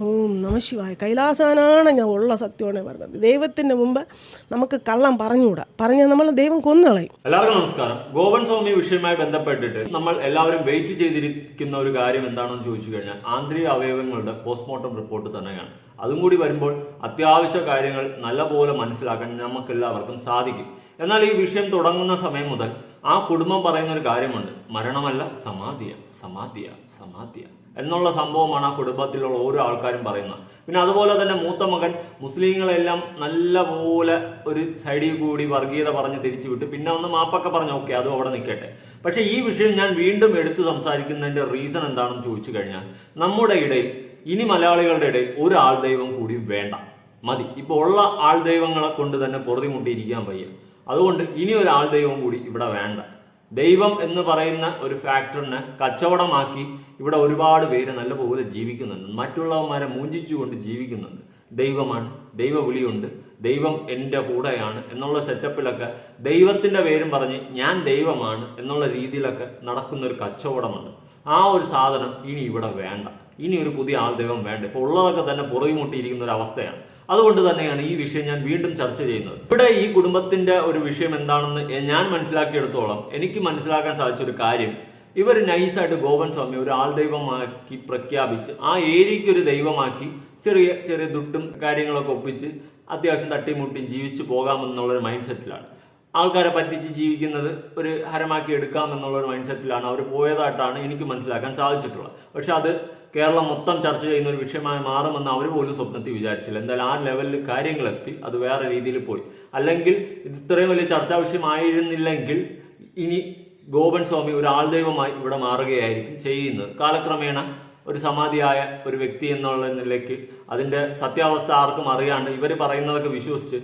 ഓം നമശിവായ കൈലാസാനാണ് ഞാൻ ഉള്ള സത്യമാണ് പറഞ്ഞത്. ദൈവത്തിന്റെ മുമ്പ് നമുക്ക് കള്ളം പറഞ്ഞുകൂടാ. പറഞ്ഞാൽ നമ്മൾ ദൈവം കൊന്നുകളയും എല്ലാവർക്കും നമസ്കാരം. ഗോവൻ സ്വാമി വിഷയമായി ബന്ധപ്പെട്ടിട്ട് നമ്മൾ എല്ലാവരും വെയിറ്റ് ചെയ്തിരിക്കുന്ന ഒരു കാര്യം എന്താണെന്ന് ചോദിച്ചു കഴിഞ്ഞാൽ ആന്തരിക അവയവങ്ങളുടെ പോസ്റ്റ്മോർട്ടം റിപ്പോർട്ട് തന്നെയാണ്. അതും കൂടി വരുമ്പോൾ അത്യാവശ്യ കാര്യങ്ങൾ നല്ലപോലെ മനസ്സിലാക്കാൻ നമുക്കെല്ലാവർക്കും സാധിക്കും. എന്നാൽ ഈ വിഷയം തുടങ്ങുന്ന സമയം മുതൽ ആ കുടുംബം പറയുന്ന ഒരു കാര്യമുണ്ട്. മരണമല്ല സമാധിയ സമാധിയ സമാധിയ. എന്നുള്ള സംഭവമാണ് ആ കുടുംബത്തിലുള്ള ഓരോ ആൾക്കാരും പറയുന്നത്. പിന്നെ അതുപോലെ തന്നെ മൂത്ത മകൻ മുസ്ലിങ്ങളെല്ലാം നല്ലപോലെ ഒരു സൈഡിൽ കൂടി വർഗീയത പറഞ്ഞ് തിരിച്ചു വിട്ട്. പിന്നെ ഒന്ന് മാപ്പൊക്കെ പറഞ്ഞു ഓക്കെ അതും അവിടെ നിൽക്കട്ടെ. പക്ഷേ ഈ വിഷയം ഞാൻ വീണ്ടും എടുത്തു സംസാരിക്കുന്നതിന്റെ റീസൺ എന്താണെന്ന് ചോദിച്ചു കഴിഞ്ഞാൽ നമ്മുടെ ഇടയിൽ ഇനി മലയാളികളുടെ ഇടയിൽ ഒരു ആൾ ദൈവം കൂടി വേണ്ട. മതി. ഇപ്പോൾ ഉള്ള ആൾ ദൈവങ്ങളെ കൊണ്ട് തന്നെ പൊറുതിമുട്ടിയിരിക്കാൻ വയ്യ. അതുകൊണ്ട് ഇനി ഒരു ആൾ ദൈവം കൂടി ഇവിടെ വേണ്ട. ദൈവം എന്ന് പറയുന്ന ഒരു ഫാക്ടറിനെ കച്ചവടമാക്കി ഇവിടെ ഒരുപാട് പേര് നല്ലപോലെ ജീവിക്കുന്നുണ്ട്. മറ്റുള്ളവന്മാരെ മൂഞ്ചിച്ചുകൊണ്ട് ജീവിക്കുന്നുണ്ട്. ദൈവമാണ് ദൈവ വിളിയുണ്ട് ദൈവം എന്റെ കൂടെയാണ് എന്നുള്ള സെറ്റപ്പിലൊക്കെ ദൈവത്തിന്റെ പേരും പറഞ്ഞ് ഞാൻ ദൈവമാണ് എന്നുള്ള രീതിയിലൊക്കെ നടക്കുന്ന ഒരു കച്ചവടമുണ്ട്. ആ ഒരു സാധനം ഇനി ഇവിടെ വേണ്ട. ഇനി ഒരു പുതിയ ആൾ ദൈവം വേണ്ട. ഇപ്പോൾ ഉള്ളതൊക്കെ തന്നെ പുറകിമുട്ടിയിരിക്കുന്ന ഒരു അവസ്ഥയാണ്. അതുകൊണ്ട് തന്നെയാണ് ഈ വിഷയം ഞാൻ വീണ്ടും ചർച്ച ചെയ്യുന്നത്. ഇവിടെ ഈ കുടുംബത്തിന്റെ ഒരു വിഷയം എന്താണെന്ന് ഞാൻ മനസ്സിലാക്കിയെടുത്തോളം എനിക്ക് മനസ്സിലാക്കാൻ സാധിച്ച ഒരു കാര്യം ഇവർ നൈസായിട്ട് ഗോപൻ സ്വാമി ഒരു ആൾ ദൈവമാക്കി പ്രഖ്യാപിച്ച് ആ ഏരിയയ്ക്ക് ഒരു ദൈവമാക്കി ചെറിയ ചെറിയ ദുട്ടും കാര്യങ്ങളൊക്കെ ഒപ്പിച്ച് അത്യാവശ്യം തട്ടിമുട്ടി ജീവിച്ചു പോകാമെന്നുള്ളൊരു മൈൻഡ് സെറ്റിലാണ് ആൾക്കാരെ പറ്റിച്ച് ജീവിക്കുന്നത് ഒരു ഹരമാക്കി എടുക്കാം എന്നുള്ള ഒരു മൈൻഡ് സെറ്റിലാണ് അവർ പോയതായിട്ടാണ് എനിക്ക് മനസ്സിലാക്കാൻ സാധിച്ചിട്ടുള്ളത്. പക്ഷെ അത് കേരളം മൊത്തം ചർച്ച ചെയ്യുന്ന ഒരു വിഷയമായി മാറുമെന്ന് അവർ പോലും സ്വപ്നത്തിൽ വിചാരിച്ചില്ല. എന്തായാലും ആ ലെവലിൽ കാര്യങ്ങളെത്തി അത് വേറെ രീതിയിൽ പോയി. അല്ലെങ്കിൽ ഇത് ഇത്രയും വലിയ ചർച്ചാ വിഷയമായിരുന്നില്ലെങ്കിൽ ഇനി ഗോപൻ സ്വാമി ഒരു ആൾദൈവമായി ഇവിടെ മാറുകയായിരിക്കും ചെയ്യുന്നത്. കാലക്രമേണ ഒരു സമാധിയായ ഒരു വ്യക്തി എന്നുള്ള നിലയ്ക്ക് അതിന്റെ സത്യാവസ്ഥ ആർക്കും അറിയാണ്ട് ഇവർ പറയുന്നതൊക്കെ വിശ്വസിച്ച്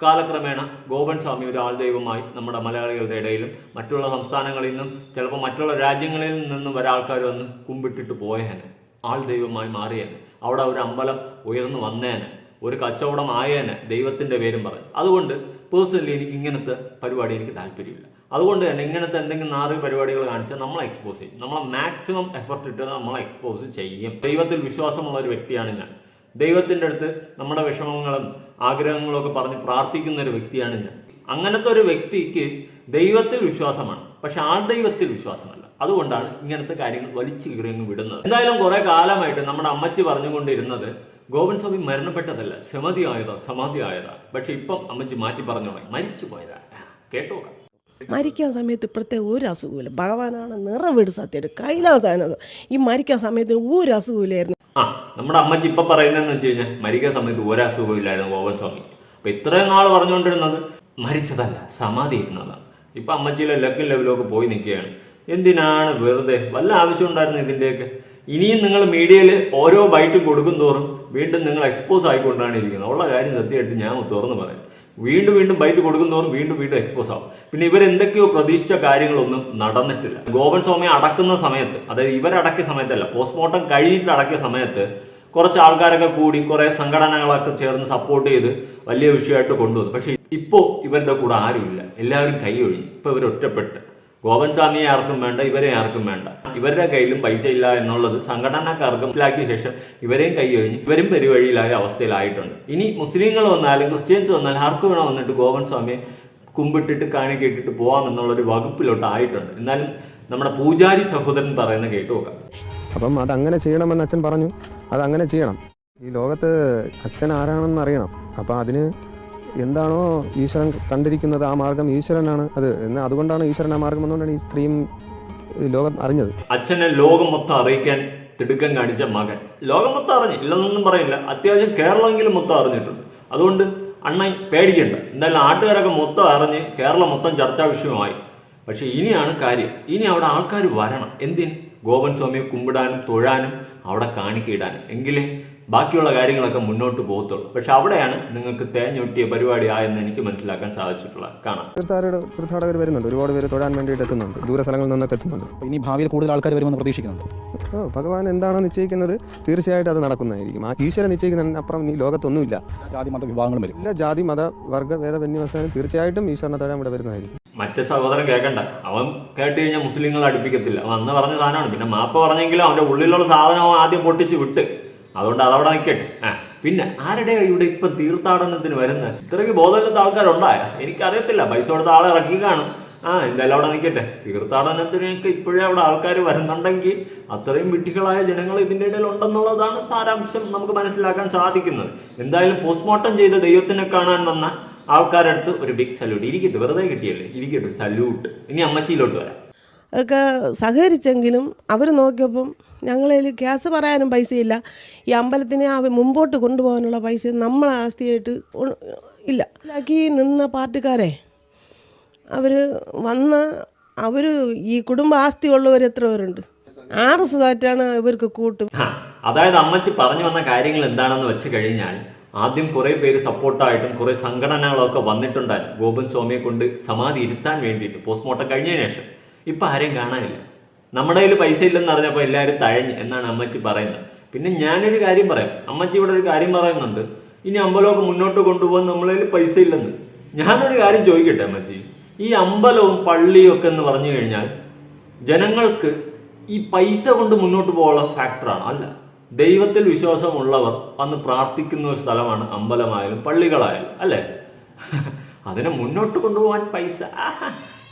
കാലക്രമേണ ഗോപൻ സ്വാമി ഒരു ആൾദൈവമായി നമ്മുടെ മലയാളികളുടെ ഇടയിലും മറ്റുള്ള സംസ്ഥാനങ്ങളിൽ നിന്നും ചിലപ്പോൾ മറ്റുള്ള രാജ്യങ്ങളിൽ നിന്നും വരെ ആൾക്കാർ വന്ന് കുമ്പിട്ടിട്ട് പോയേനെ. ആൾ ദൈവമായി മാറിയേനെ. അവിടെ ഒരു അമ്പലം ഉയർന്നു വന്നേനെ. ഒരു കച്ചവടം ആയേനെ ദൈവത്തിന്റെ പേരും പറയും അതുകൊണ്ട് പേഴ്സണലി എനിക്ക് ഇങ്ങനത്തെ പരിപാടി എനിക്ക് താല്പര്യമില്ല. അതുകൊണ്ട് തന്നെ ഇങ്ങനത്തെ എന്തെങ്കിലും നാറി പരിപാടികൾ കാണിച്ചാൽ നമ്മളെ എക്സ്പോസ് ചെയ്യും. നമ്മളെ മാക്സിമം എഫർട്ട് ഇട്ട് നമ്മളെ എക്സ്പോസ് ചെയ്യും. ദൈവത്തിൽ വിശ്വാസമുള്ള ഒരു വ്യക്തിയാണ് ഞാൻ. ദൈവത്തിന്റെ അടുത്ത് നമ്മുടെ വിഷമങ്ങളും ആഗ്രഹങ്ങളും ഒക്കെ പറഞ്ഞ് പ്രാർത്ഥിക്കുന്ന ഒരു വ്യക്തിയാണ് ഞാൻ. അങ്ങനത്തെ ഒരു വ്യക്തിക്ക് ദൈവത്തിൽ വിശ്വാസമാണ്. പക്ഷെ ആൾ ദൈവത്തിൽ വിശ്വാസമല്ല. അതുകൊണ്ടാണ് ഇങ്ങനത്തെ കാര്യങ്ങൾ വലിച്ചു കീറിയങ്ങ് വിടുന്നത്. എന്തായാലും കുറെ കാലമായിട്ട് നമ്മുടെ അമ്മച്ചി പറഞ്ഞുകൊണ്ടിരുന്നത് ഗോവൻ സ്വാമി മരണപ്പെട്ടതല്ല സമാധി ആയതാ സമാധി ആയതാ പക്ഷെ ഇപ്പം അമ്മച്ചി മാറ്റി പറഞ്ഞു മരിച്ചു പോയതാ. കേട്ടോ മരിക്കാൻ സമയത്ത് ഇപ്പോഴത്തെ ഒരു അസുഖമില്ല ഭഗവാനാണ് നിറവീട് സത്യം. കൈലാസാനത് ഈ മരിക്കാൻ സമയത്ത് ഒരു അസുഖമില്ലായിരുന്നു ആ നമ്മുടെ അമ്മച്ചി ഇപ്പൊ പറയുന്നതെന്ന് വെച്ച് കഴിഞ്ഞാൽ മരിക്കാൻ സമയത്ത് ഒരു അസുഖമില്ലായിരുന്നു ഗോവൻ സ്വാമി. അപ്പൊ ഇത്രയും നാൾ പറഞ്ഞുകൊണ്ടിരുന്നത് മരിച്ചതല്ല സമാധി ഇരുന്നതാണ്. ഇപ്പൊ അമ്മച്ചിയിലെ ലക്കും ലെവലൊക്കെ പോയി നിൽക്കുകയാണ്. എന്തിനാണ് വെറുതെ? വല്ല ആവശ്യം ഉണ്ടായിരുന്നു ഇതിന്റെയൊക്കെ? ഇനിയും നിങ്ങൾ മീഡിയയിൽ ഓരോ ബൈറ്റും കൊടുക്കും തോറും വീണ്ടും നിങ്ങൾ എക്സ്പോസ് ആയിക്കൊണ്ടാണ് ഇരിക്കുന്നത്. ഉള്ള കാര്യം സത്യമായിട്ട് ഞാൻ തുറന്ന് പറയാം. വീണ്ടും വീണ്ടും ബൈറ്റ് കൊടുക്കും തോറും വീണ്ടും വീണ്ടും എക്സ്പോസ് ആവും. പിന്നെ ഇവരെന്തൊക്കെയോ പ്രതീക്ഷിച്ച കാര്യങ്ങളൊന്നും നടന്നിട്ടില്ല. ഗോപൻ സ്വാമി അടക്കുന്ന സമയത്ത് അതായത് ഇവരടക്കിയ സമയത്തല്ല പോസ്റ്റ്മോർട്ടം കഴിഞ്ഞിട്ട് അടക്കിയ സമയത്ത് കുറച്ച് ആൾക്കാരൊക്കെ കൂടി കുറെ സംഘടനകളൊക്കെ ചേർന്ന് സപ്പോർട്ട് ചെയ്ത് വലിയ വിഷയമായിട്ട് കൊണ്ടുവന്നു. പക്ഷെ ഇപ്പോൾ ഇവരുടെ കൂടെ ആരുമില്ല. എല്ലാവരും കൈ ഒഴിഞ്ഞു. ഇപ്പൊ ഇവർ ഒറ്റപ്പെട്ട്. ഗോപൻ സ്വാമിയെ ആർക്കും വേണ്ട ഇവരെ ആർക്കും വേണ്ട. ഇവരുടെ കയ്യിലും പൈസ ഇല്ല എന്നുള്ളത് സംഘടനക്കാർക്ക് മനസ്സിലാക്കിയ ശേഷം ഇവരെയും കൈ ഒഴിഞ്ഞ് ഇവരും പെരുവഴിയിലായ അവസ്ഥയിലായിട്ടുണ്ട്. ഇനി മുസ്ലിങ്ങൾ വന്നാലും ക്രിസ്ത്യൻസ് വന്നാലും ആർക്കും വേണം വന്നിട്ട് ഗോപൻ സ്വാമിയെ കുമ്പിട്ടിട്ട് കാണിക്കിട്ടിട്ട് പോവാം എന്നുള്ളൊരു വകുപ്പിലോട്ട് ആയിട്ടുണ്ട്. എന്നാലും നമ്മുടെ പൂജാരി സഹോദരൻ പറയുന്ന കേട്ടു നോക്കാം. അപ്പം അത് അങ്ങനെ ചെയ്യണമെന്ന് അച്ഛൻ പറഞ്ഞു. അതങ്ങനെ ചെയ്യണം. ഈ ലോകത്ത് അച്ഛൻ ആരാണെന്ന് അറിയണം. അപ്പം അതിന് എന്താണോ ഈശ്വരൻ കണ്ടിരിക്കുന്നത് ആ മാർഗം ഈശ്വരനാണ് അത്. എന്നാൽ അതുകൊണ്ടാണ് ഈശ്വരൻ ആ മാർഗം എന്നുകൊണ്ടാണ് ഈ ഇത്രയും ലോകം അറിഞ്ഞത്. അച്ഛനെ ലോകം മൊത്തം അറിയിക്കാൻ തിടുക്കം കാണിച്ച മകൻ. ലോകം മൊത്തം അറിഞ്ഞു. ഇല്ലെന്നൊന്നും പറയില്ല. അത്യാവശ്യം കേരളമെങ്കിലും മൊത്തം അറിഞ്ഞിട്ടുണ്ട്. അതുകൊണ്ട് അണ്ണൻ പേടിക്കണ്ട. എന്തായാലും നാട്ടുകാരൊക്കെ മൊത്തം അറിഞ്ഞ് കേരളം മൊത്തം ചർച്ചാ വിഷയമായി. പക്ഷെ ഇനിയാണ് കാര്യം. ഇനി അവിടെ ആൾക്കാർ വരണം. എന്തിന്? ഗോപൻ സ്വാമിയെ കുമ്പിടാനും തൊഴാനും അവിടെ കാണിക്കയിടാനും. എങ്കിലേ ബാക്കിയുള്ള കാര്യങ്ങളൊക്കെ മുന്നോട്ട് പോകത്തുള്ളൂ. പക്ഷെ അവിടെയാണ് നിങ്ങൾക്ക് തേഞ്ഞൊട്ടിയ പരിപാടി ആയെന്ന് എനിക്ക് മനസ്സിലാക്കാൻ സാധിച്ചിട്ടുള്ളത്. കാണാം. തീർത്ഥാടകർ തീർത്ഥാടകർ വരുന്നുണ്ട്. ഒരുപാട് പേര് തൊഴാൻ വേണ്ടിയിട്ട് എത്തുന്നുണ്ട്. ദൂര സ്ഥലങ്ങളിൽ നിന്നൊക്കെ എത്തുന്നുണ്ട്. ഇനി ഭാവിയിൽ കൂടുതൽ ആൾക്കാർ വരുമെന്ന് പ്രതീക്ഷിക്കുന്നുണ്ട്. ഓ ഭഗവാൻ എന്താണോ നിശ്ചയിക്കുന്നത്? തീർച്ചയായിട്ടും അത് നടക്കുന്നതായിരിക്കും. ആ ഈശ്വരൻ നിശ്ചയിക്കുന്നതിനപ്പുറം ഈ ലോകത്തൊന്നുമില്ല. ജാതി മത വിഭാഗങ്ങളും വരും. ഇല്ല ജാതി മത വർഗ വേദ വന്യവസ്ഥാനം തീർച്ചയായിട്ടും ഈശ്വരനെ തൊഴാൻ ഇവിടെ വരുന്നതായിരിക്കും. മറ്റേ സഹോദരൻ കേൾക്കണ്ട അവൻ കേട്ട് കഴിഞ്ഞാൽ മുസ്ലിങ്ങളെ അടുപ്പിക്കത്തില്ല. അവൻ അന്ന് പറഞ്ഞ സാധനമാണ്. പിന്നെ മാപ്പ് പറഞ്ഞെങ്കിലും അവന്റെ ഉള്ളിലുള്ള സാധനം ആദ്യം പൊട്ടിച്ച് വിട്ട്. അതുകൊണ്ട് അതവിടെ നിൽക്കട്ടെ ആ പിന്നെ ആരുടെ ഇവിടെ ഇപ്പം തീർത്ഥാടനത്തിന് വരുന്നത് ഇത്രയ്ക്ക് ബോധമില്ലാത്ത ആൾക്കാരുണ്ടായ? എനിക്കറിയത്തില്ല. പൈസ കൊടുത്ത ആളെ ഇറക്കി കാണും. ആ എന്തായാലും അവിടെ നിൽക്കട്ടെ തീർത്ഥാടനത്തിനൊക്കെ ഇപ്പോഴേ അവിടെ ആൾക്കാർ വരുന്നുണ്ടെങ്കിൽ അത്രയും വിട്ടികളായ ജനങ്ങൾ ഇതിന്റെ ഇടയിൽ ഉണ്ടെന്നുള്ളതാണ് സാരാംശം നമുക്ക് മനസ്സിലാക്കാൻ സാധിക്കുന്നത്. എന്തായാലും പോസ്റ്റ്മോർട്ടം ചെയ്ത ദൈവത്തിനെ കാണാൻ വന്ന ആൾക്കാരുടെ അടുത്ത് ഒരു ബിഗ് സല്യൂട്ട് ഇരിക്കട്ടെ വെറുതെ കിട്ടിയല്ലേ? ഇരിക്കട്ടെ സല്യൂട്ട് ഇനി അമ്മച്ചിയിലോട്ട് വരാം. ഒക്കെ സഹകരിച്ചെങ്കിലും അവർ നോക്കിയപ്പം ഞങ്ങളിൽ ഗ്യാസ് പറയാനും പൈസയില്ല. ഈ അമ്പലത്തിനെ ആ മുമ്പോട്ട് കൊണ്ടുപോകാനുള്ള പൈസ നമ്മളെ ആസ്തിയായിട്ട് ഇല്ല. ബാക്കി നിന്ന പാർട്ടിക്കാരെ അവർ വന്ന് അവർ ഈ കുടുംബ ആസ്തി ഉള്ളവർ എത്ര പേരുണ്ട്? ആറ് സുഖമായിട്ടാണ് ഇവർക്ക് കൂട്ട്. അതായത് അമ്മച്ചി പറഞ്ഞു വന്ന കാര്യങ്ങൾ എന്താണെന്ന് വെച്ച് കഴിഞ്ഞാൽ ആദ്യം കുറെ പേര് സപ്പോർട്ടായിട്ടും കുറെ സംഘടനകളൊക്കെ വന്നിട്ടുണ്ടായിരുന്നു. ഗോപൻ സ്വാമിയെ കൊണ്ട് സമാധി ഇരുത്താൻ വേണ്ടിയിട്ട് പോസ്റ്റ്മോർട്ടം കഴിഞ്ഞതിന് ശേഷം. ഇപ്പൊ ആരെയും കാണാനില്ല. നമ്മുടെ കയ്യിൽ പൈസ ഇല്ലെന്ന് അറിഞ്ഞപ്പോൾ എല്ലാവരും തഴഞ്ഞ് എന്നാണ് അമ്മച്ചി പറയുന്നത്. പിന്നെ ഞാനൊരു കാര്യം പറയാം. അമ്മച്ചി ഇവിടെ ഒരു കാര്യം പറയുന്നുണ്ട്. ഇനി അമ്പലമൊക്കെ മുന്നോട്ട് കൊണ്ടുപോകാൻ നമ്മളെ കയ്യിൽ പൈസ ഇല്ലെന്ന്. ഞാനൊരു കാര്യം ചോദിക്കട്ടെ അമ്മച്ചി? ഈ അമ്പലവും പള്ളിയും ഒക്കെ എന്ന് പറഞ്ഞു കഴിഞ്ഞാൽ ജനങ്ങൾക്ക് ഈ പൈസ കൊണ്ട് മുന്നോട്ട് പോകാനുള്ള ഫാക്ടറാണ് അല്ല ദൈവത്തിൽ വിശ്വാസമുള്ളവർ വന്ന് പ്രാർത്ഥിക്കുന്ന ഒരു സ്ഥലമാണ് അമ്പലമായാലും പള്ളികളായാലും അല്ലേ? അതിനെ മുന്നോട്ട് കൊണ്ടുപോകാൻ പൈസ.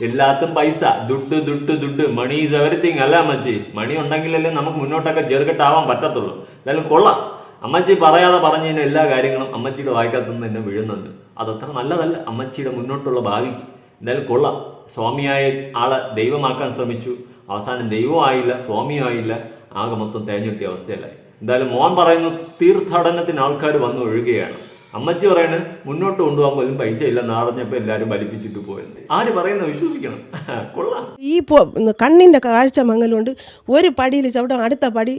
എല്ലാത്തും പൈസ. ദുഡ് ദുഡ് ദുഡ് മണി ഈസ് എവറിത്തിങ് അല്ല അമ്മച്ചി? മണി ഉണ്ടെങ്കിലല്ലേ നമുക്ക് മുന്നോട്ടൊക്കെ ജെറുകെട്ടാവാൻ പറ്റത്തുള്ളൂ. എന്തായാലും കൊള്ളാം. അമ്മച്ചി പറയാതെ പറഞ്ഞു കഴിഞ്ഞാൽ എല്ലാ കാര്യങ്ങളും അമ്മച്ചിയുടെ വായിക്കകത്തു നിന്ന് തന്നെ വീഴുന്നുണ്ട്. അതത്ര നല്ലതല്ല. അമ്മച്ചിയുടെ മുന്നോട്ടുള്ള ഭാവിക്ക് എന്തായാലും കൊള്ളാം. സ്വാമിയായ ആളെ ദൈവമാക്കാൻ ശ്രമിച്ചു. അവസാനം ദൈവമായില്ല സ്വാമിയും ആയില്ല. ആകെ മൊത്തം തേഞ്ഞിട്ടിയ അവസ്ഥയല്ലായി എന്തായാലും മോൻ പറയുന്നു തീർത്ഥാടനത്തിന് ആൾക്കാർ വന്നു ഒഴുകുകയാണ്. അമ്മച്ചി പറയണേ മുന്നോട്ട് കൊണ്ടുപോകാൻ പോലും പൈസ ഇല്ല നാടഞ്ഞപ്പോൾ എല്ലാവരും വലിപ്പിച്ചിട്ട് പോയത് ആര് പറയുന്ന വിശ്വസിക്കണം. കൊള്ളാം. ഈ കണ്ണിന്റെ കണ്ണിന്റെ കാഴ്ച മങ്ങലുണ്ട് ഒരു പടിയിൽ ചവിട്ടാൻ അടുത്ത പടി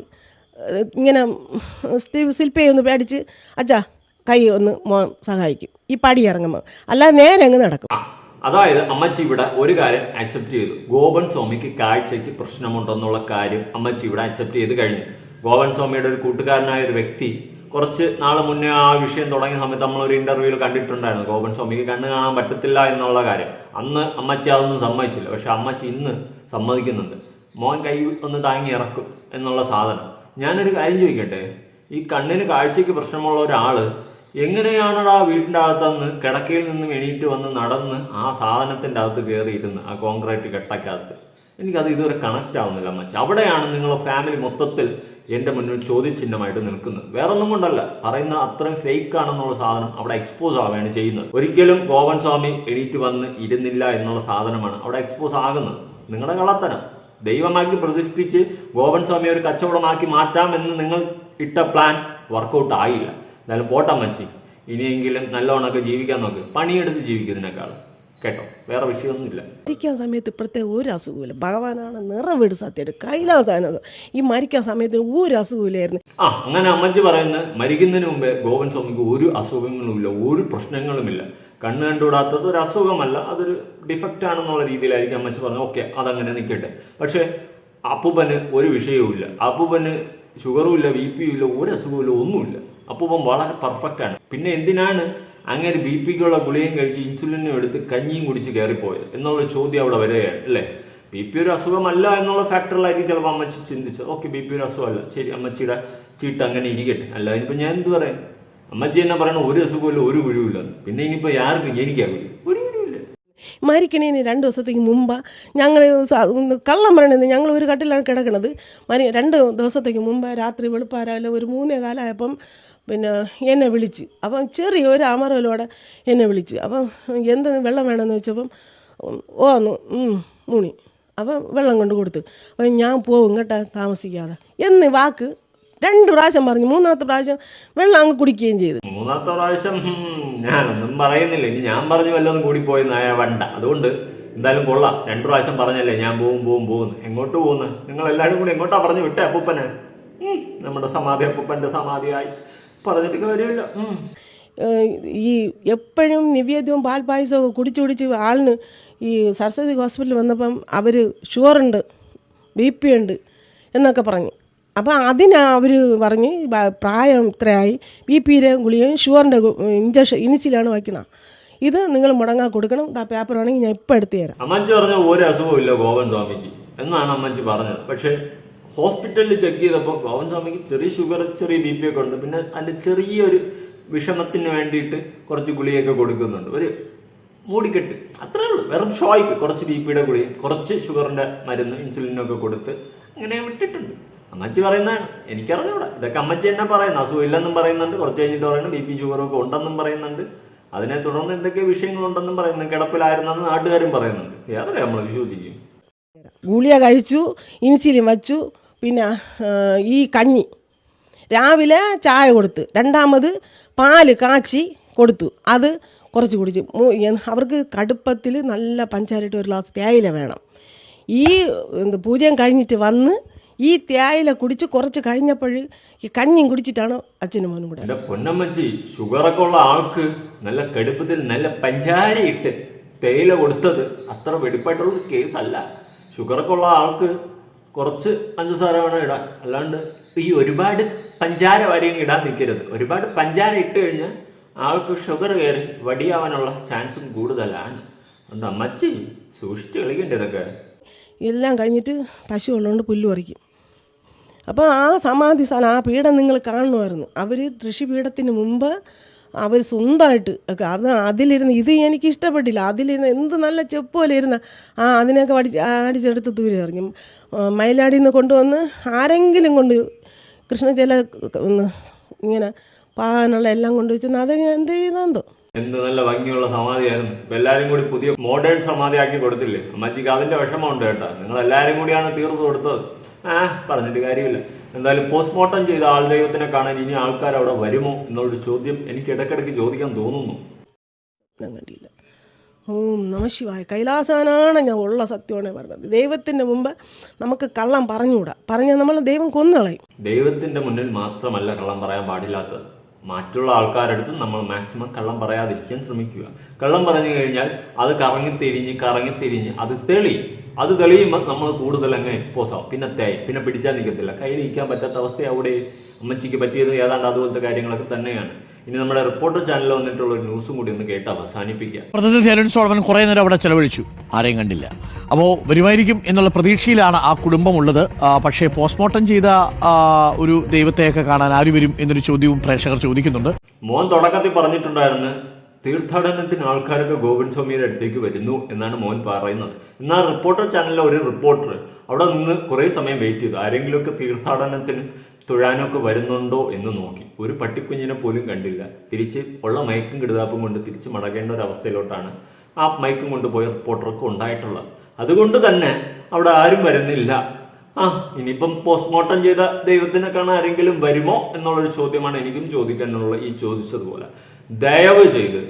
ഇങ്ങനെ ശില്പയെ ഒന്ന് പേടിച്ച് അച്ഛാ കൈ ഒന്ന് സഹായിക്കും. ഈ പടി ഇറങ്ങുമ്പോൾ അല്ലാതെ നേരെ അങ്ങ് നടക്കും. അതായത് അമ്മച്ചി ഇവിടെ ഒരു കാര്യം അക്സെപ്റ്റ് ചെയ്തു. ഗോപൻ സ്വാമിക്ക് കാഴ്ചയ്ക്ക് പ്രശ്നമുണ്ടെന്നുള്ള കാര്യം അമ്മച്ചി ഇവിടെ അക്സെപ്റ്റ് ചെയ്ത് കഴിഞ്ഞു. ഗോപൻ സ്വാമിയുടെ ഒരു കൂട്ടുകാരനായ ഒരു വ്യക്തി കുറച്ച് നാൾ മുന്നേ ആ വിഷയം തുടങ്ങിയ സമയത്ത് നമ്മൾ ഒരു ഇന്റർവ്യൂവിൽ കണ്ടിട്ടുണ്ടായിരുന്നു. ഗോപൻ സ്വാമിക്ക് കണ്ണ് കാണാൻ പറ്റത്തില്ല എന്നുള്ള കാര്യം. അന്ന് അമ്മച്ചി അതൊന്നും സമ്മതിച്ചില്ല. പക്ഷെ അമ്മച്ചി ഇന്ന് സമ്മതിക്കുന്നുണ്ട്. മോൻ കൈ ഒന്ന് താങ്ങി ഇറക്കും എന്നുള്ള സാധനം. ഞാനൊരു കാര്യം ചോദിക്കട്ടെ? ഈ കണ്ണിന് കാഴ്ചയ്ക്ക് പ്രശ്നമുള്ള ഒരാൾ എങ്ങനെയാണടാ വീടിന്റെ അകത്തുനിന്ന് കിടക്കയിൽ നിന്നും എണീറ്റ് വന്ന് നടന്ന് ആ സാധനത്തിന്റെ അകത്ത് കയറിയിരുന്ന് ആ കോൺക്രീറ്റ് കെട്ടക്കകത്ത് എനിക്കത് ഇതുവരെ കണക്റ്റ് ആവുന്നില്ല അമ്മച്ചി. അവിടെയാണ് നിങ്ങളുടെ ഫാമിലി മൊത്തത്തിൽ എന്റെ മുന്നിൽ ചോദ്യചിഹ്നമായിട്ട് നിൽക്കുന്നത്. വേറെ ഒന്നും കൊണ്ടല്ല. പറയുന്ന അത്രയും ഫേക്ക് ആണെന്നുള്ള സാധനം അവിടെ എക്സ്പോസ് ആവുകയാണ് ചെയ്യുന്നത്. ഒരിക്കലും ഗോവൻ സ്വാമി എണീറ്റ് വന്ന് ഇരുന്നില്ല എന്നുള്ള സാധനമാണ് അവിടെ എക്സ്പോസ് ആകുന്നത്. നിങ്ങളുടെ കള്ളത്തരം. ദൈവമാക്കി പ്രതിഷ്ഠിച്ച് ഗോവൻ സ്വാമി ഒരു കച്ചവടമാക്കി മാറ്റാം എന്ന് നിങ്ങൾ ഇട്ട പ്ലാൻ വർക്കൗട്ട് ആയില്ല. എന്നാലും പോട്ടമ്മച്ചി ഇനിയെങ്കിലും നല്ലോണമൊക്കെ ജീവിക്കാൻ നോക്ക്. പണിയെടുത്ത് ജീവിക്കുന്നതിനേക്കാൾ കേട്ടോ. വേറെ വിഷയമൊന്നുമില്ല. മരിക്കാൻ സമയത്ത് ഇപ്പോഴത്തെ ഒരു അസുഖമില്ല ഭഗവാനാണ് നിറവീട് സത്യം കൈലാസാന ഈ മരിക്കാൻ സമയത്ത് ഒരു അസുഖമില്ലായിരുന്നു ആ അങ്ങനെ അമ്മച്ചി പറയുന്നത് മരിക്കുന്നതിന് മുമ്പേ ഗോവൻ സ്വാമിക്ക് ഒരു അസുഖങ്ങളുമില്ല ഒരു പ്രശ്നങ്ങളുമില്ല. കണ്ണ് കണ്ടുകൂടാത്തത് ഒരു അസുഖമല്ല അതൊരു ഡിഫക്റ്റ് ആണെന്നുള്ള രീതിയിലായിരിക്കും അമ്മച്ചി പറഞ്ഞത്. ഓക്കെ അതങ്ങനെ നിൽക്കട്ടെ. പക്ഷേ അപ്പൂപ്പന് ഒരു വിഷയവുമില്ല. അപ്പൂപ്പന് ഷുഗറും ഇല്ല ബി പിയും ഇല്ല ഒരു അസുഖമില്ല ഒന്നുമില്ല. അപ്പൂപ്പൻ വളരെ പെർഫെക്റ്റ് ആണ്. പിന്നെ എന്തിനാണ് അങ്ങനെ ബി പിക്കുള്ള ഗുളികയും കഴിച്ച് ഇൻസുലിനും എടുത്ത് കഞ്ഞിയും കുടിച്ച് കയറിപ്പോയത്? എന്നുള്ള ചോദ്യം അവിടെ വരികയാണ് അല്ലേ? ബി പി ഒരു അസുഖമല്ല എന്നുള്ള ഫാക്ടറിലായിരിക്കും ചിലപ്പോൾ അമ്മച്ചി ചിന്തിച്ചത്. ഓക്കെ ബി പി ഒരു അസുഖമല്ല. ശരി അമ്മച്ചിയുടെ ചീട്ട് അങ്ങനെ ഇരിക്കട്ടെ. അല്ല ഇനിയിപ്പോൾ ഞാൻ എന്ത് പറയാം? അമ്മച്ചി എന്നെ പറയണ ഒരു അസുഖമില്ല ഒരു കുഴിവില്ല പിന്നെ ഇനിയിപ്പോൾ ആർക്കും എനിക്കാ കുഴി ഒരു മരിക്കണേന് രണ്ട് ദിവസത്തേക്ക് മുമ്പ് ഞങ്ങൾ കള്ളം പറയണത് ഞങ്ങൾ ഒരു കട്ടിലാണ് കിടക്കുന്നത് മരി രണ്ട് ദിവസത്തേക്ക് മുമ്പ് രാത്രി വെളുപ്പാരാവിലെ ഒരു മൂന്നേ കാലമായപ്പം പിന്നെ എന്നെ വിളിച്ച്. അപ്പം ചെറിയ ഒരു അമറലോടെ എന്നെ വിളിച്ച്. അപ്പം എന്താ വെള്ളം വേണമെന്ന് വെച്ചപ്പം ഓന്നു മുണി അപ്പം വെള്ളം കൊണ്ട് കൊടുത്ത്. അപ്പം ഞാൻ പോവും കേട്ടോ താമസിക്കാതെ. എന്ന് വാക്ക് രണ്ട് പ്രാവശ്യം പറഞ്ഞു മൂന്നാമത്തെ പ്രാവശ്യം വെള്ളം അങ്ങ് കുടിക്കുകയും ചെയ്തു. മൂന്നാമത്തെ പ്രാവശ്യം ഞാനൊന്നും പറയുന്നില്ല. ഇനി ഞാൻ പറഞ്ഞു വല്ലതും കൂടിപ്പോയി നായ വണ്ട. അതുകൊണ്ട് എന്തായാലും കൊള്ളാം. രണ്ടു പ്രാവശ്യം പറഞ്ഞല്ലേ ഞാൻ പോവും പോവും പോകുന്നു എങ്ങോട്ട് പോകുന്നു നിങ്ങൾ എല്ലാവരും കൂടി എങ്ങോട്ടാ പറഞ്ഞു വിട്ടേ അപ്പൂപ്പനെ? നമ്മുടെ സമാധി അപ്പൂപ്പന്റെ സമാധിയായി. പറഞ്ഞിട്ട് കാര്യമില്ല ഈ എപ്പോഴും നിവേദ്യവും പാൽപ്പായസവും കുടിച്ച് കുടിച്ച് ആളിന് ഈ സരസ്വതി ഹോസ്പിറ്റലിൽ വന്നപ്പം അവർ ഷുഗറുണ്ട് ബി പി ഉണ്ട് എന്നൊക്കെ പറഞ്ഞു. അപ്പം അതിന് അവർ പറഞ്ഞ് പ്രായം ഇത്രയായി ബി പിയുടെ ഗുളികയും ഷുഗറിന്റെ ഇഞ്ചക്ഷൻ ഇനിച്ചിലാണ് വയ്ക്കണം. ഇത് നിങ്ങൾ മുടങ്ങാ കൊടുക്കണം ആ പേപ്പർ വേണമെങ്കിൽ ഞാൻ ഇപ്പം എടുത്തു തരാം. അമ്മച്ചി പറഞ്ഞ ഒരു അസുഖവും ഇല്ല ഗോവൻ സ്വാമിക്ക് എന്നാണ് അമ്മച്ചി പറഞ്ഞത്. പക്ഷേ ഹോസ്പിറ്റലിൽ ചെക്ക് ചെയ്തപ്പോൾ ഗോവൻ സ്വാമിക്ക് ചെറിയ ഷുഗർ ചെറിയ ബി പി ഒക്കെ ഉണ്ട്. പിന്നെ അതിന്റെ ചെറിയൊരു വിഷമത്തിന് വേണ്ടിയിട്ട് കുറച്ച് ഗുളിയൊക്കെ കൊടുക്കുന്നുണ്ട്. ഒരു മൂടിക്കെട്ട്. അത്രേ ഉള്ളൂ. വെറും ഷോയ്ക്ക് കുറച്ച് ബി പിയുടെ ഗുളി കുറച്ച് ഷുഗറിന്റെ മരുന്ന് ഇൻസുലിനൊക്കെ കൊടുത്ത് അങ്ങനെ വിട്ടിട്ടുണ്ട്. അമ്മച്ചി പറയുന്നതാണ്. എനിക്കറിഞ്ഞൂടാ. ഇതൊക്കെ അമ്മച്ചി തന്നെ പറയുന്നു. അസുഖം ഇല്ലെന്നും പറയുന്നുണ്ട്. കുറച്ച് കഴിഞ്ഞിട്ട് പറയുന്നു ബി പി ഷുഗറൊക്കെ ഉണ്ടെന്നും പറയുന്നുണ്ട്. അതിനെ തുടർന്ന് എന്തൊക്കെ വിഷയങ്ങളുണ്ടെന്നും പറയുന്നു. കിടപ്പിലായിരുന്നെന്ന് നാട്ടുകാരും പറയുന്നുണ്ട്. യാതൊരു നമ്മൾ വിശ്വസിക്കും. ഗുളിയ കഴിച്ചു ഇൻസുലിൻ വച്ചു പിന്നെ ഈ കഞ്ഞി. രാവിലെ ചായ കൊടുത്ത് രണ്ടാമത് പാൽ കാച്ചി കൊടുത്തു. അത് കുറച്ച് കുടിച്ചു. അവർക്ക് കടുപ്പത്തിൽ നല്ല പഞ്ചാരിട്ട് ഒരു ഗ്ലാസ് തേയില വേണം. ഈ പൂജയും കഴിഞ്ഞിട്ട് വന്ന് ഈ തേയില കുടിച്ച് കുറച്ച് കഴിഞ്ഞപ്പോൾ ഈ കഞ്ഞിയും കുടിച്ചിട്ടാണ് അച്ഛനും മോനും കൂടെ. പൊന്നമ്മച്ചി ഷുഗറൊക്കെ ഉള്ള ആൾക്ക് നല്ല കടുപ്പത്തിൽ നല്ല പഞ്ചാരി ഇട്ട് തേയില കൊടുത്തത് അത്ര വെടിപ്പായിട്ടുള്ള കേസല്ല ഷുഗറൊക്കെ ഉള്ള ആൾക്ക് കുറച്ച് പഞ്ചസാര വേണം ഇടാൻ. അല്ലാണ്ട് ഈ ഒരുപാട് പഞ്ചാര വരെയും ഇടാൻ നിൽക്കരുത്. ഒരുപാട് പഞ്ചാര ഇട്ട് കഴിഞ്ഞാൽ ആൾക്ക് ഷുഗർ കയറി വടിയാവാനുള്ള ചാൻസും കൂടുതലാണ്. അതുകൊണ്ട് അമ്മച്ചി സൂക്ഷിച്ച് കളിക്കണ്ടേ ഇതൊക്കെ. എല്ലാം കഴിഞ്ഞിട്ട് പശു ഉള്ളതുകൊണ്ട് പുല്ല് പറിക്കും. അപ്പോൾ ആ സമാധി സ്ഥലം ആ പീഠം നിങ്ങൾ കാണുമായിരുന്നു. അവർ കൃഷിപീഠത്തിന് മുമ്പ് അവർ സ്വന്തമായിട്ട് അത് അതിലിരുന്ന് ഇത് എനിക്ക് ഇഷ്ടപ്പെട്ടില്ല അതിലിരുന്ന് എന്ത് നല്ല ചെപ്പ് പോലെ ഇരുന്ന ആ അതിനൊക്കെ അടി അടിച്ചെടുത്ത് ദൂരെ എറിഞ്ഞു. മയിലാടിയിൽ നിന്ന് കൊണ്ടുവന്ന് ആരെങ്കിലും കൊണ്ട് കൃഷ്ണ ചില ഇങ്ങനെ പാകാനുള്ള എല്ലാം കൊണ്ടുവച്ചു അത് എന്ത് ചെയ്താന്തോ എന്ത് നല്ല ഭംഗിയുള്ള സമാധിയായിരുന്നു. ഇപ്പൊ എല്ലാരും കൂടി പുതിയ മോഡേൺ സമാധിയാക്കി കൊടുത്തില്ലേ? അമ്മച്ചിക്ക് അതിന്റെ വിഷമമുണ്ട് കേട്ടോ. നിങ്ങൾ എല്ലാവരും കൂടിയാണ് തീർന്നു കൊടുത്തത്. ആ പറഞ്ഞിട്ട് കാര്യമില്ല. എന്തായാലും പോസ്റ്റ്മോർട്ടം ചെയ്ത ആൾ ദൈവത്തിനെ കാണാൻ ഇനി ആൾക്കാർ അവിടെ വരുമോ എന്നുള്ളൊരു ചോദ്യം എനിക്ക് ഇടയ്ക്കിടയ്ക്ക് ചോദിക്കാൻ തോന്നുന്നു. കണ്ടില്ല. ഓം നമശിവായ കൈലാസാനാണ് ഞാൻ ഉള്ള സത്യമാണ് പറഞ്ഞത്. ദൈവത്തിന്റെ മുമ്പ് നമുക്ക് കള്ളം പറഞ്ഞുകൂടാ. പറഞ്ഞാൽ നമ്മൾ ദൈവം കൊന്നുകളയും ദൈവത്തിന്റെ മുന്നിൽ മാത്രമല്ല കള്ളം പറയാൻ പാടില്ലാത്തത്. മറ്റുള്ള ആൾക്കാരടുത്ത് നമ്മൾ മാക്സിമം കള്ളം പറയാതിരിക്കാൻ ശ്രമിക്കുക. കള്ളം പറഞ്ഞു കഴിഞ്ഞാൽ അത് കറങ്ങിത്തിരിഞ്ഞ് കറങ്ങിത്തിരിഞ്ഞ് അത് തെളി. അത് തെളിയുമ്പോൾ നമ്മൾ കൂടുതൽ അങ്ങ് എക്സ്പോസ് ആവും. പിന്നെ തേ പിന്നെ പിടിച്ചാൽ നിൽക്കത്തില്ല കയ്യിൽ നിൽക്കാൻ പറ്റാത്ത അവസ്ഥ അവിടെ. അമ്മച്ചിക്ക് പറ്റിയത് ഏതാണ്ട് അതുപോലത്തെ കാര്യങ്ങളൊക്കെ തന്നെയാണ്. ഇനി നമ്മുടെ റിപ്പോർട്ടർ ചാനലിൽ വന്നിട്ടുള്ള ഒരു ന്യൂസും കൂടി ഒന്ന് കേട്ട് അവസാനിപ്പിക്കാം. പ്രതിനിധി അരുൺ സോളവൻ കുറേ നേരം അവിടെ ചെലവഴിച്ചു. ആരെയും കണ്ടില്ല. അപ്പോൾ വരുമായിരിക്കും എന്നുള്ള പ്രതീക്ഷയിലാണ് ആ കുടുംബമുള്ളത്. പക്ഷേ പോസ്റ്റ്മോർട്ടം ചെയ്ത ഒരു ദൈവത്തെയൊക്കെ കാണാൻ ആര് വരും എന്നൊരു ചോദ്യവും പ്രേക്ഷകർ ചോദിക്കുന്നുണ്ട്. മോൻ തുടക്കത്തിൽ പറഞ്ഞിട്ടുണ്ടായിരുന്നു തീർത്ഥാടനത്തിന് ആൾക്കാരൊക്കെ ഗോവിന്ദ് സ്വാമിയുടെ അടുത്തേക്ക് വരുന്നു എന്നാണ് മോൻ പറയുന്നത്. എന്നാൽ റിപ്പോർട്ടർ ചാനലിലെ ഒരു റിപ്പോർട്ടർ അവിടെ നിന്ന് കുറേ സമയം വെയിറ്റ് ചെയ്തു. ആരെങ്കിലുമൊക്കെ തീർത്ഥാടനത്തിന് തൊഴാനൊക്കെ വരുന്നുണ്ടോ എന്ന് നോക്കി. ഒരു പട്ടിക്കുഞ്ഞിനെ പോലും കണ്ടില്ല. തിരിച്ച് ഉള്ള മയക്കും കിടുതാപ്പും കൊണ്ട് തിരിച്ച് മടങ്ങേണ്ട ഒരു അവസ്ഥയിലോട്ടാണ് ആ മയക്കും കൊണ്ടുപോയ റിപ്പോർട്ടർക്ക് ഉണ്ടായിട്ടുള്ളത്. അതുകൊണ്ട് തന്നെ അവിടെ ആരും വരുന്നില്ല. ആ ഇനിയിപ്പം പോസ്റ്റ്മോർട്ടം ചെയ്ത ദൈവത്തിനെ കാണാൻ ആരെങ്കിലും വരുമോ എന്നുള്ളൊരു ചോദ്യമാണ് എനിക്കും ചോദിക്കാനുള്ള ഈ ചോദിച്ചതുപോലെ. ദയവ് ചെയ്ത്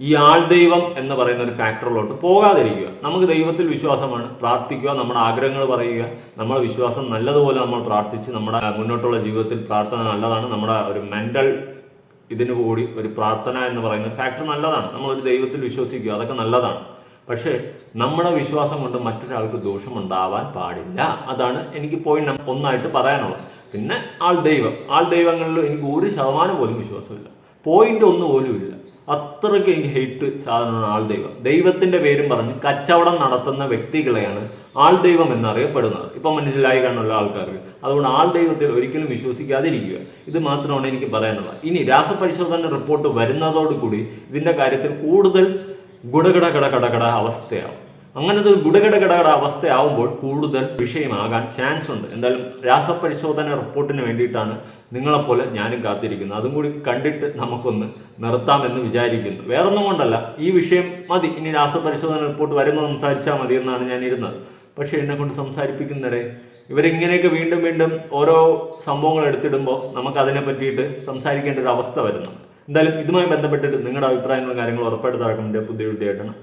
ഈ ആൾ ദൈവം എന്ന് പറയുന്ന ഒരു ഫാക്ടറിലോട്ട് പോകാതിരിക്കുക. നമുക്ക് ദൈവത്തിൽ വിശ്വാസമാണ്. പ്രാർത്ഥിക്കുക നമ്മുടെ ആഗ്രഹങ്ങൾ പറയുക നമ്മുടെ വിശ്വാസം നല്ലതുപോലെ നമ്മൾ പ്രാർത്ഥിച്ച് നമ്മുടെ മുന്നോട്ടുള്ള ജീവിതത്തിൽ പ്രാർത്ഥന നല്ലതാണ്. നമ്മുടെ ഒരു മെന്റൽ ഇതിനു കൂടി ഒരു പ്രാർത്ഥന എന്ന് പറയുന്ന ഫാക്ടർ നല്ലതാണ്. നമ്മൾ ഒരു ദൈവത്തിൽ വിശ്വസിക്കുക അതൊക്കെ നല്ലതാണ്. പക്ഷേ നമ്മുടെ വിശ്വാസം കൊണ്ട് മറ്റൊരാൾക്ക് ദോഷമുണ്ടാവാൻ പാടില്ല. അതാണ് എനിക്ക് പോയിന്റ് ഒന്നായിട്ട് പറയാനുള്ളത്. പിന്നെ ആൾ ദൈവം. ആൾ ദൈവങ്ങളിൽ എനിക്ക് ഒരു ശതമാനം പോലും വിശ്വാസമില്ല. പോയിന്റ് ഒന്നും പോലും ഇല്ല. അത്രയ്ക്ക് എനിക്ക് ഹെയ്റ്റ് സാധനമാണ് ആൾ ദൈവം. ദൈവത്തിന്റെ പേരും പറഞ്ഞ് കച്ചവടം നടത്തുന്ന വ്യക്തികളെയാണ് ആൾ ദൈവം എന്നറിയപ്പെടുന്നത്. ഇപ്പൊ മനസ്സിലായി കാണുള്ള ആൾക്കാർക്ക്. അതുകൊണ്ട് ആൾ ദൈവത്തിൽ ഒരിക്കലും വിശ്വസിക്കാതിരിക്കുക. ഇത് മാത്രമാണ് എനിക്ക് പറയാനുള്ളത്. ഇനി രാസപരിശോധന റിപ്പോർട്ട് വരുന്നതോടുകൂടി ഇതിന്റെ കാര്യത്തിൽ കൂടുതൽ ഗുടകട കട കട കട അങ്ങനത്തെ ഒരു ഗുഡഗട കട കട അവസ്ഥയാവുമ്പോൾ കൂടുതൽ വിഷയമാകാൻ ചാൻസ് ഉണ്ട്. എന്തായാലും രാസപരിശോധന റിപ്പോർട്ടിന് വേണ്ടിയിട്ടാണ് നിങ്ങളെപ്പോലെ ഞാനും കാത്തിരിക്കുന്നത്. അതും കൂടി കണ്ടിട്ട് നമുക്കൊന്ന് നിർത്താമെന്ന് വിചാരിക്കുന്നു. വേറൊന്നും കൊണ്ടല്ല. ഈ വിഷയം മതി. ഇനി രാസപരിശോധന റിപ്പോർട്ട് വരുന്ന സംസാരിച്ചാൽ മതി എന്നാണ് ഞാൻ ഇരുന്നത് പക്ഷേ എന്നെ കൊണ്ട് സംസാരിപ്പിക്കുന്നിടെ ഇവരിങ്ങനെയൊക്കെ വീണ്ടും വീണ്ടും ഓരോ സംഭവങ്ങൾ എടുത്തിടുമ്പോൾ നമുക്ക് അതിനെ പറ്റിയിട്ട് സംസാരിക്കേണ്ട ഒരു അവസ്ഥ വരുന്നു എന്തായാലും ഇതുമായി ബന്ധപ്പെട്ടിട്ട് നിങ്ങളുടെ അഭിപ്രായങ്ങളും കാര്യങ്ങളും ഉറപ്പായിട്ട് തറക്കുന്നുണ്ട് പുതിയ വീഡിയോ ആയിട്ടാണ്